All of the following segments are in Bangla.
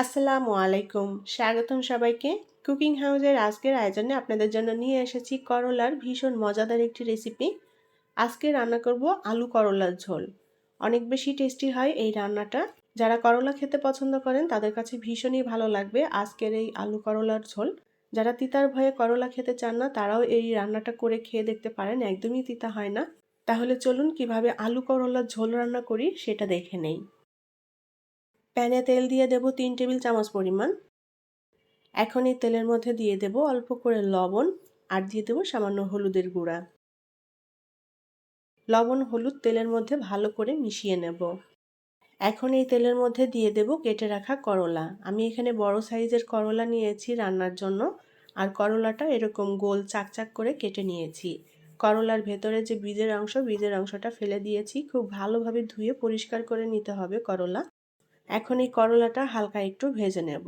আসসালামু আলাইকুম। স্বাগতম সবাইকে। কুকিং হাউসের আজকের আয়োজনে আপনাদের জন্য নিয়ে এসেছি করলার ভীষণ মজাদার একটি রেসিপি। আজকে রান্না করব আলু করলার ঝোল। অনেক বেশি টেস্টি হয় এই রান্নাটা। যারা করলা খেতে পছন্দ করেন, তাদের কাছে ভীষণই ভালো লাগবে আজকের এই আলু করলার ঝোল। যারা তিতার ভয়ে করলা খেতে চান না, তারাও এই রান্নাটা করে খেয়ে দেখতে পারেন, একদমই তিতা হয় না। তাহলে চলুন কীভাবে আলু করলার ঝোল রান্না করি, সেটা দেখে নেই। প্যানে তেল দিয়ে দেব তিন টেবিল চামচ পরিমাণ। এখন এই তেলের মধ্যে দিয়ে দেব অল্প করে লবণ আর দিয়ে দেব সামান্য হলুদের গুঁড়া। লবণ, হলুদ তেলের মধ্যে ভালো করে মিশিয়ে নেব। এখন এই তেলের মধ্যে দিয়ে দেব কেটে রাখা করলা। আমি এখানে বড় সাইজের করলা নিয়েছি রান্নার জন্য। আর করলাটা এরকম গোল চাকচাক করে কেটে নিয়েছি। করলার ভেতরে যে বীজের অংশ, বীজের অংশটা ফেলে দিয়েছি। খুব ভালোভাবে ধুয়ে পরিষ্কার করে নিতে হবে করলা। এখন এই করলাটা হালকা একটু ভেজে নেব।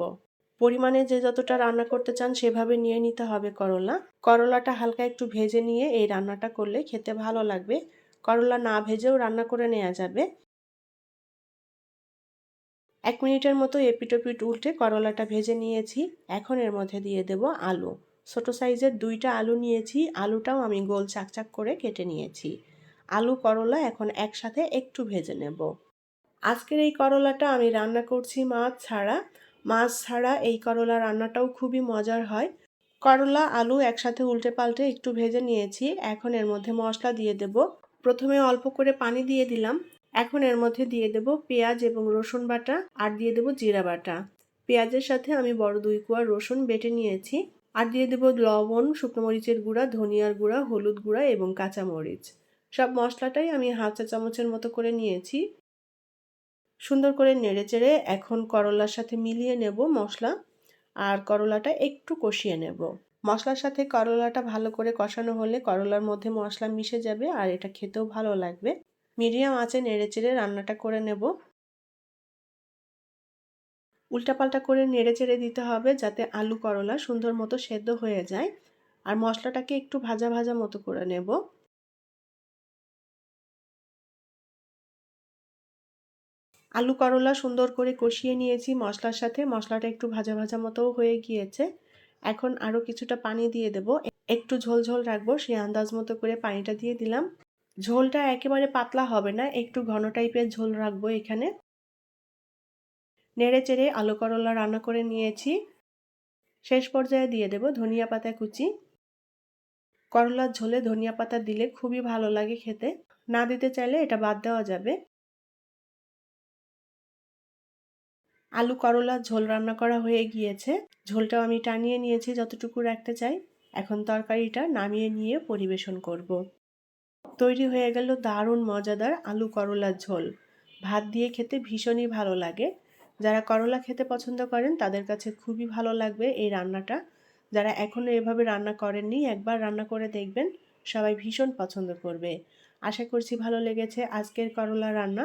পরিমাণে যে যতটা রান্না করতে চান সেভাবে নিয়ে নিতে হবে করলা। করলাটা হালকা একটু ভেজে নিয়ে এই রান্নাটা করলে খেতে ভালো লাগবে। করলা না ভেজেও রান্না করে নেওয়া যাবে। এক মিনিটের মতো এপিটোপিট উল্টে করলাটা ভেজে নিয়েছি। এখন এর মধ্যে দিয়ে দেব আলু। ছোট সাইজের দুইটা আলু নিয়েছি। আলুটাও আমি গোল চাকচাক করে কেটে নিয়েছি। আলু করলা এখন একসাথে একটু ভেজে নেব। আজকের এই করলাটা আমি রান্না করছি মাছ ছাড়া। মাছ ছাড়া এই করলা রান্নাটাও খুবই মজার হয়। করলা, আলু একসাথে উল্টে পাল্টে একটু ভেজে নিয়েছি। এখন এর মধ্যে মশলা দিয়ে দেব। প্রথমে অল্প করে পানি দিয়ে দিলাম। এখন এর মধ্যে দিয়ে দেব পেঁয়াজ এবং রসুন বাটা আর দিয়ে দেব জিরা বাটা। পেঁয়াজের সাথে আমি বড় দুই কুয়া রসুন বেটে নিয়েছি। আর দিয়ে দেব লবণ, শুকনো মরিচের গুঁড়া, ধনিয়ার গুঁড়া, হলুদ গুঁড়া এবং কাঁচা মরিচ। সব মশলাটাই আমি হাফ চা চামচের মতো করে নিয়েছি। সুন্দর করে নেড়ে চেড়ে এখন করলার সাথে মিলিয়ে নেব মশলা। আর করলাটা একটু কষিয়ে নেব। মশলার সাথে করলাটা ভালো করে কষানো হলে করলার মধ্যে মশলা মিশে যাবে আর এটা খেতেও ভালো লাগবে। মিডিয়াম আঁচে নেড়ে চেড়ে রান্নাটা করে নেব। উল্টাপাল্টা করে নেড়ে চেড়ে দিতে হবে যাতে আলু করলা সুন্দর মতো সেদ্ধ হয়ে যায়। আর মশলাটাকে একটু ভাজা ভাজা মতো করে নেব। আলু করলা সুন্দর করে কষিয়ে নিয়েছি মশলার সাথে। মশলাটা একটু ভাজা ভাজা মতো হয়ে গিয়েছে। এখন আরও কিছুটা পানি দিয়ে দেব। একটু ঝোল ঝোল রাখব, সেই আন্দাজ মতো করে পানিটা দিয়ে দিলাম। ঝোলটা একেবারে পাতলা হবে না, একটু ঘন টাইপের ঝোল রাখব এখানে। নেড়ে চেড়ে আলু করলা রান্না করে নিয়েছি। শেষ পর্যায়ে দিয়ে দেব ধনিয়া পাতা কুচি। করলার ঝোলে ধনিয়া পাতা দিলে খুবই ভালো লাগে খেতে। না দিতে চাইলে এটা বাদ দেওয়া যাবে। আলু করলার ঝোল রান্না করা হয়ে গিয়েছে। ঝোলটাও আমি টানিয়ে নিয়েছি, যতটুকু রাখতে চাই। এখন তরকারিটা নামিয়ে নিয়ে পরিবেশন করব। তৈরি হয়ে গেল দারুণ মজাদার আলু করলার ঝোল। ভাত দিয়ে খেতে ভীষণই ভালো লাগে। যারা করলা খেতে পছন্দ করেন, তাদের কাছে খুবই ভালো লাগবে এই রান্নাটা। যারা এখনও এভাবে রান্না করেননি, একবার রান্না করে দেখবেন, সবাই ভীষণ পছন্দ করবে। আশা করছি ভালো লেগেছে আজকের করলা রান্না।